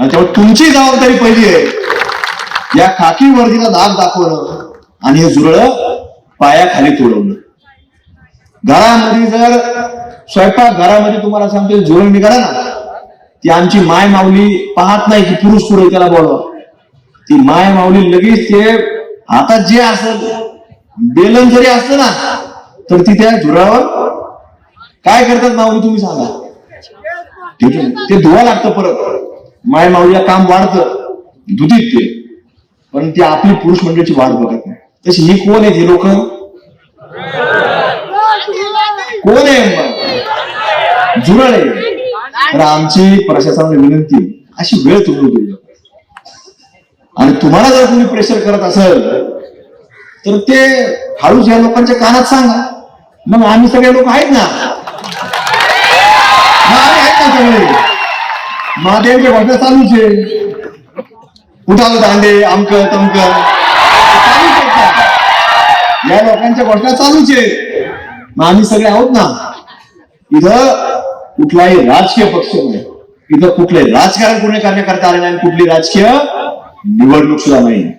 आणि त्यामुळे तुमची जबाबदारी पहिली आहे. या खाकी वर्दीला दाग दाखवणं आणि हे जुरळ पायाखाली तोडवणं घरामध्ये जर स्वयंपाक घरामध्ये तुम्हाला सांगतो जुरळ निघाला ना ती आमची माय माऊली पाहत नाही की पुरुष पुढे त्याला बोलवा. ती माय माऊली लगेच ते हातात जे असेल बेलन जरी असलं ना तर ती त्या झुरावर काय करतात माऊली तुम्ही सांगा. ठीक आहे ते धुवा लागतं परत. माय माऊलीला काम वाढतं. दुधीत ते. पण ते आपली पुरुष मंडळीची वाट बघत नाही. तशी ही कोण आहे ही लोक? कोण आहे मग? आहे. तर आमची प्रशासनाला विनंती अशी वेळ तुम्ही देऊ आणि तुम्हाला जर कोणी प्रेशर करत असेल तर ते हळूच या लोकांच्या कानात सांगा. मग आम्ही सगळे लोक आहेत ना सगळे. आम्ही आहेत ना सगळे महादेवच्या घटना उठाव दांडे अमक तमक. या लोकांच्या घोषणा चालूच आहे मग आम्ही सगळे आहोत ना. इथं कुठलाही राजकीय पक्ष नाही. इथं कुठलंही राजकारण कोणी करण्याकरता आले नाही आणि कुठली राजकीय निवडणूक सुद्धा नाही.